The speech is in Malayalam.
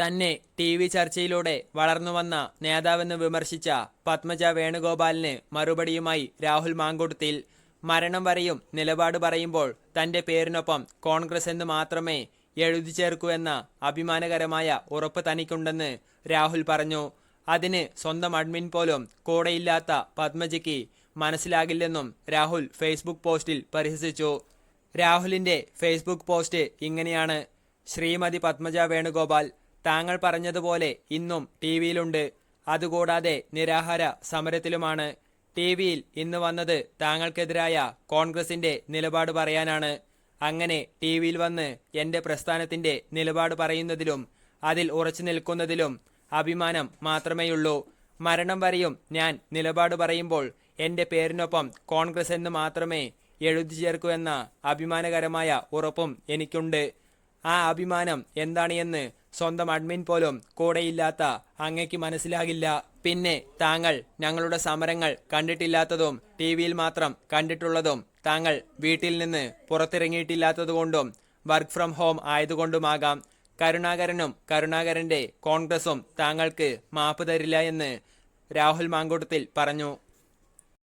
തന്നെ ടി വി ചർച്ചയിലൂടെ വളർന്നുവന്ന നേതാവെന്ന് വിമർശിച്ച പത്മജ വേണുഗോപാലിന് മറുപടിയുമായി രാഹുൽ മാങ്കുടത്തിൽ മരണം വരെയും നിലപാട് പറയുമ്പോൾ തന്റെ പേരിനൊപ്പം കോൺഗ്രസ് എന്ന് മാത്രമേ എഴുതി ചേർക്കൂ എന്ന അഭിമാനകരമായ ഉറപ്പ് തനിക്കുണ്ടെന്ന് രാഹുൽ പറഞ്ഞു. അതിന് സ്വന്തം അഡ്മിൻ പോലും കൂടെയില്ലാത്ത പത്മജയ്ക്ക് മനസ്സിലാകില്ലെന്നും രാഹുൽ ഫേസ്ബുക്ക് പോസ്റ്റിൽ പരിഹസിച്ചു. രാഹുലിന്റെ ഫേസ്ബുക്ക് പോസ്റ്റ് ഇങ്ങനെയാണ്. ശ്രീമതി പത്മജ വേണുഗോപാൽ താങ്കൾ പറഞ്ഞതുപോലെ ഇന്നും ടി വിയിലുണ്ട്. അതുകൂടാതെ നിരാഹാര സമരത്തിലുമാണ്. ടി വിയിൽ ഇന്ന് വന്നത് താങ്കൾക്കെതിരായ കോൺഗ്രസിന്റെ നിലപാട് പറയാനാണ്. അങ്ങനെ ടി വിയിൽ വന്ന് എന്റെ പ്രസ്ഥാനത്തിന്റെ നിലപാട് പറയുന്നതിലും അതിൽ ഉറച്ചു നിൽക്കുന്നതിലും അഭിമാനം മാത്രമേയുള്ളൂ. മരണം വരെയും ഞാൻ നിലപാട് പറയുമ്പോൾ എന്റെ പേരിനൊപ്പം കോൺഗ്രസ് എന്ന് മാത്രമേ എഴുതി ചേർക്കൂ എന്ന അഭിമാനകരമായ ഉറപ്പും എനിക്കുണ്ട്. ആ അഭിമാനം എന്താണ് എന്ന് സ്വന്തം അഡ്മിൻ പോലും കൂടെയില്ലാത്ത അങ്ങയ്ക്ക് മനസ്സിലാകില്ല. പിന്നെ താങ്കൾ ഞങ്ങളുടെ സമരങ്ങൾ കണ്ടിട്ടില്ലാത്തതും ടി വിയിൽ മാത്രം കണ്ടിട്ടുള്ളതും താങ്കൾ വീട്ടിൽ നിന്ന് പുറത്തിറങ്ങിയിട്ടില്ലാത്തതുകൊണ്ടും വർക്ക് ഫ്രം ഹോം ആയതുകൊണ്ടുമാകാം. കരുണാകരനും കരുണാകരന്റെ കോൺഗ്രസും താങ്കൾക്ക് മാപ്പ് തരില്ല എന്ന് രാഹുൽ മാങ്കൂട്ടത്തിൽ പറഞ്ഞു.